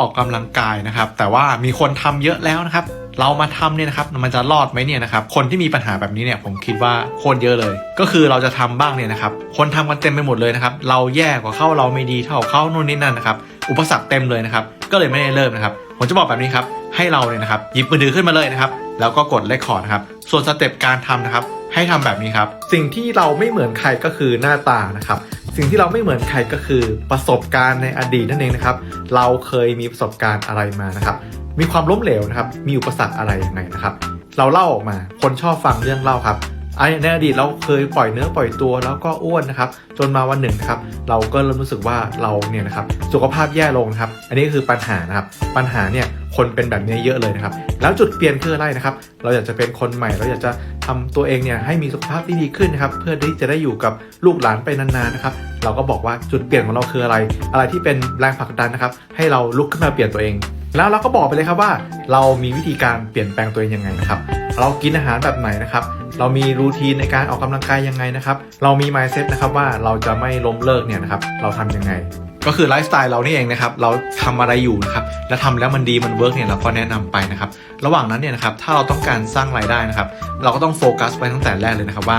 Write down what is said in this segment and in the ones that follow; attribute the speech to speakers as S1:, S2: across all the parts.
S1: ออกกำลังกายนะครับ แต่ว่ามีคนทำเยอะแล้วนะครับ เรามาทำเนี่ยนะครับมันจะรอดไหมเนี่ยนะครับคนที่มีปัญหาแบบนี้เนี่ยผมคิดว่าโคตรเยอะเลย ก็คือเราจะทำบ้างเนี่ยนะครับคนทำกันเต็มไปหมดเลยนะครับเราแย่กว่าเขาเราไม่ดีเท่าเขานู่นนี่นั่นนะครับอุปสรรคเต็มเลยนะครับก็เลยไม่ได้เริ่มนะครับผมจะบอกแบบนี้ครับให้เราเนี่ยนะครับหยิบมือถือขึ้นมาเลยนะครับแล้วก็กดเลคคอร์ดนะครับส่วนสเต็ปการทำนะครับให้ทำแบบนี้ครับ สิ่งที่เราไม่เหมือนใครก็คือหน้าตานะครับ สิ่งที่เราไม่เหมือนใครก็คือประสบการณ์ในอดีตนั่นเองนะครับ เราเคยมีประสบการณ์อะไรมานะครับ มีความล้มเหลวนะครับ มีอุปสรรคอะไรยังไงนะครับ เราเล่าออกมาคนชอบฟังเรื่องเล่าครับไอ้ในอดีตเราเคยปล่อยเนื้อปล่อยตัวแล้วก็อ้วนนะครับ จนมาวันหนึ่งนะครับ เราก็เริ่มรู้สึกว่าเราเนี่ยนะครับสุขภาพแย่ลงนะครับ อันนี้คือปัญหานะครับ ปัญหาเนี่ย คนเป็นแบบนี้เยอะเลยนะครับ แล้วจุดเปลี่ยนคืออะไรนะครับ เราอยากจะเป็นคนใหม่ เราอยากจะทำตัวเองเนี่ยให้มีสุขภาพที่ดีขึ้นนะครับ เพื่อที่จะได้อยู่กับลูกหลานไปนานๆนะครับ เราก็บอกว่าจุดเปลี่ยนของเราคืออะไร อะไรที่เป็นแรงผลักดันนะครับ ให้เราลุกขึ้นมาเปลี่ยนตัวเอง แล้วเราก็บอกไปเลยครับว่า เรามีวิธีการเปลี่ยนแปลงตัวเองยังไงนะครับ เรากินอาหารแบบไหนนะครับเรามีรูทีนในการออกกำลังกายยังไงนะครับ เรามี mindset นะครับว่าเราจะไม่ล้มเลิกเนี่ยนะครับ เราทำยังไง ก็คือไลฟ์สไตล์เรานี่เองนะครับ เราทำอะไรอยู่นะครับ แล้วทำแล้วมันดีมันเวิร์กเนี่ยเราก็แนะนำไปนะครับ ระหว่างนั้นเนี่ยนะครับ ถ้าเราต้องการสร้างรายได้นะครับ เราก็ต้องโฟกัสไปตั้งแต่แรกเลยนะครับว่า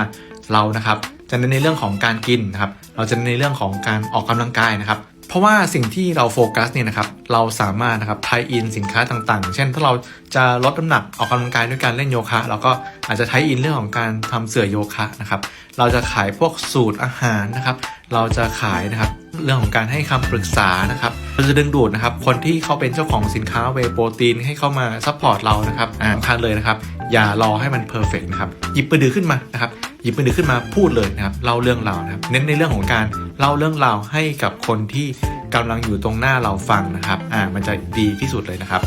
S1: เรานะครับจะเน้นในเรื่องของการกินนะครับ เราจะเน้นในเรื่องของการออกกำลังกายนะครับ เพราะว่าสิ่งที่เราโฟกัสเนี่ยนะครับ เราสามารถนะครับไทอินสินค้าต่างๆ เช่น ถ้าเราจะลดน้ำหนักออกกำลังกายด้วยการเล่นโยคะ เราก็อาจจะไทอินเรื่องของการทำเสื่อโยคะนะครับ เราจะขายพวกสูตรอาหารนะครับ เราจะขายนะครับ เรื่องของการให้คำปรึกษานะครับเราจะดึงดูดนะครับคนที่เขาเป็นเจ้าของสินค้าเวโปรตีนให้เข้ามาซัพพอร์ตเรานะครับอ่าสำคัญเลยนะครับอย่ารอให้มันเพอร์เฟกนะครับหยิบมือถือขึ้นมานะครับหยิบมือถือขึ้นมาพูดเลยนะครับเล่าเรื่องราวนะครับเน้นในเรื่องของการเล่าเรื่องราวให้กับคนที่กำลังอยู่ตรงหน้าเราฟังนะครับอ่ามันจะดีที่สุดเลยนะครับ